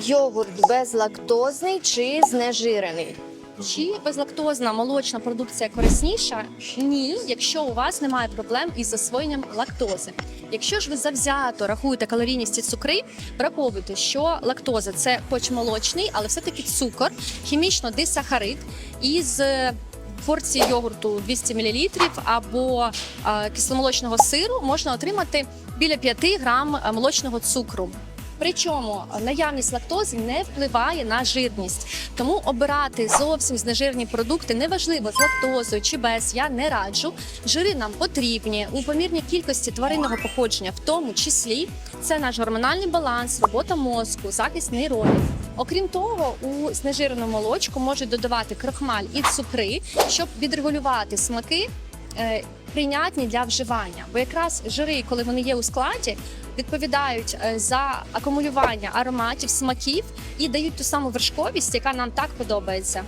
Йогурт безлактозний чи знежирений? Чи безлактозна молочна продукція корисніша? Ні, якщо у вас немає проблем із засвоєнням лактози. Якщо ж ви завзято рахуєте калорійність і цукри, враховуйте, що лактоза це хоч молочний, але все-таки цукор, хімічно дисахарид із е, порції йогурту 200 мл або е, кисломолочного сиру можна отримати біля 5 грам е, молочного цукру. Причому наявність лактози не впливає на жирність, тому обирати зовсім знежирні продукти неважливо з лактозою чи без. Я не раджу. Жири нам потрібні у помірній кількості тваринного походження, в тому числі це наш гормональний баланс, робота мозку, захист нейронів. Окрім того, у знежиреному молочку можуть додавати крохмаль і цукри, щоб відрегулювати смаки. Прийнятні для вживання, бо якраз жири, коли вони є у складі, відповідають е, за акумулювання ароматів, смаків і дають ту саму вершковість, яка нам так подобається.